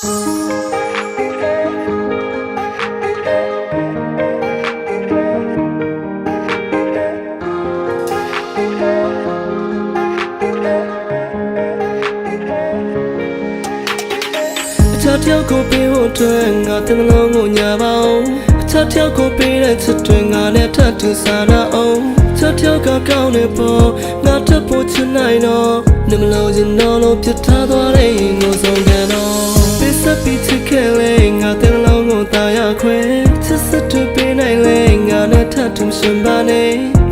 အချာတယောက်ကိုပေးဖို့အတွက်ငါတမလုံးကိုညာပါအောင်အချာတယောက်ကိုပေးတဲ့ချစ်တွေငါနဲ့ထပ်တူစားရအောင်အချာတယောက်ကကောင်းနေပေါ်ငါထပ်ဖို့ချင်နိုင်တော့နမလို့ရင်တော့လို့ပြတ်ထားသွားတဲ့ငိုဆုံးကန်တော့ ပေးစပ်ပြီးချစ်ခဲ့လေငါတမလုံးကိုတာရခွဲချစ်စစ်တွေပေးနိုင်လေငါနဲ့ထပ်တူရှင်ပါနေ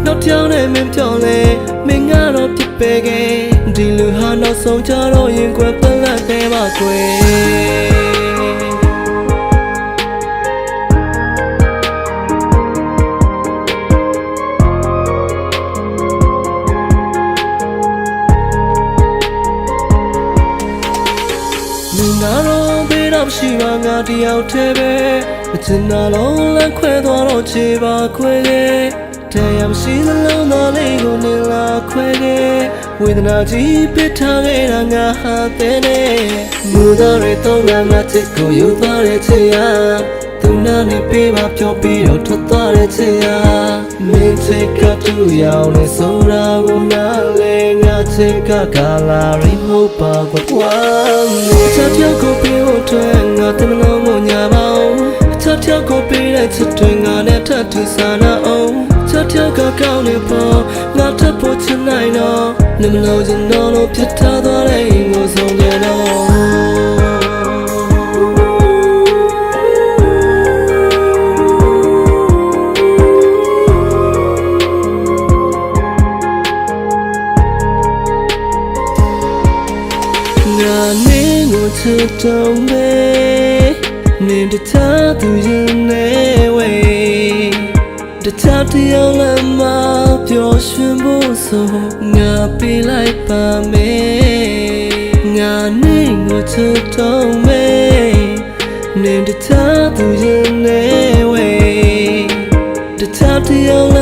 နောက်တစ်ယောက်နဲ့မင်းပြောလေမင်းကတော့ပြစ်ပေခဲ့ဒီလူဟာနောက်ဆုံးကြတော့ရင်ကွယ်ပလက်သေးပါကွယ် ကတော့ဘေးတော့ရှိပါငါတယောက်တည်းပဲအချင်နာလုံးလမ်းခွဲသွားတော့ခြေပါခွဲခဲ့တရားမရှိသလုံးသားလေးကိုနေလာခွဲခဲ့ဝေဒနာကြီးပစ်ထားခဲ့တာငါဟာတဲ့နေမူသားတွေတော့ငါငါချစ်ကိုယူသွားတဲ့ချေရသူနာနေပေးပါပြောပြီးတော့ထွက်သွားတဲ့ချေရမင်းချစ်ကတူရောက်နေဆိုတာကိုနားလေငါချ စ်ကကလာရီမဟုတ်ပါကွာအချာပြောက်ကိုပေးဖို့အတွက်ငါတမလုံးကိုညာပါအောင်အချာပြောက်ကိုပေးတဲ့ချစ်တွေငါနဲ့ထပ်ထူစားနာအောင်အချာပြောက်ကကောင်းနေပေါ်ငါထပ်ဖို့ချင်နိုင်တော့နမလို့ချင်တော့လို့ဖြစ်ထား နေကိုချစ်တော့မေနေတခြားသူရင်နေဝေးတခြားတယောက်လည်းမပျော်ရွှင်ဖို့ဆိုငါပေးလိုက်ပါမယ်ငါနေကိုချစ်တော့မေနေတခြားသူရင်နေဝေးတခြားတယောက်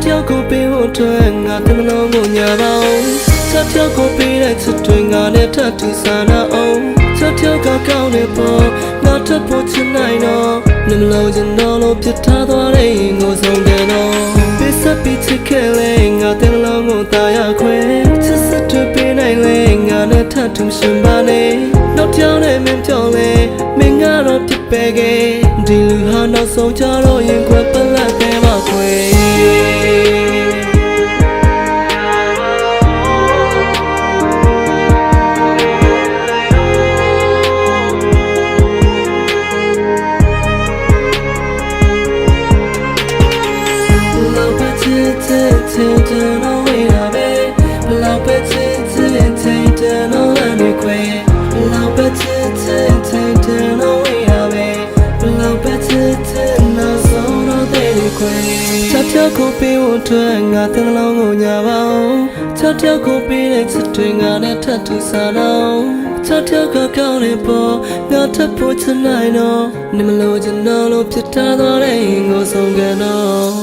အချာတယောက်ကိုပေးဖို့အတွက်ငါတမလုံးကိုညာပါအောင်အချာတယောက်ကိုပေးတဲ့ချစ်တွေငါနဲ့ထပ်တူစားနာအောင်အချာတယောက်ကကောင်းနေပေါ်ငါထပ်ဖို့ချင်နိုင်တော့နမလုံးချင်တော့လို့ပြတ်ထားသွားတဲ့ငိုဆုံးတယ်တော့ပေးစပ်ပြီးချစ်ခဲ့လေငါတမလုံးကိုတာရခွဲချစ်စစ်တွေပေးနိုင်လေငါနဲ့ထပ်တူရှင်ပါနေနောက်ကြောင်နဲ့မင်းပြောလေမင်းကတော့ပြစ်ပဲခဲ့ဒီလူဟာနောက်ဆုံးကြတော့ရင်ခွဲပ ချက်ပြောက်ကိုပေးဖို့အတွက်ငါတကလုံးကိုညာပါအောင်ချက်ပြောက်ကိုပေးတဲ့ချစ်တွေငါနဲ့ထပ်တူစားတော့ချက်ပြောက်ကကောင်းနေပေါ်ငါထပ်ဖို့ချင်နိုင်တော့နမလို့ချင်တော့လို့ဖြစ်ထားသွားတဲ့ငိုဆုံးကန်တော့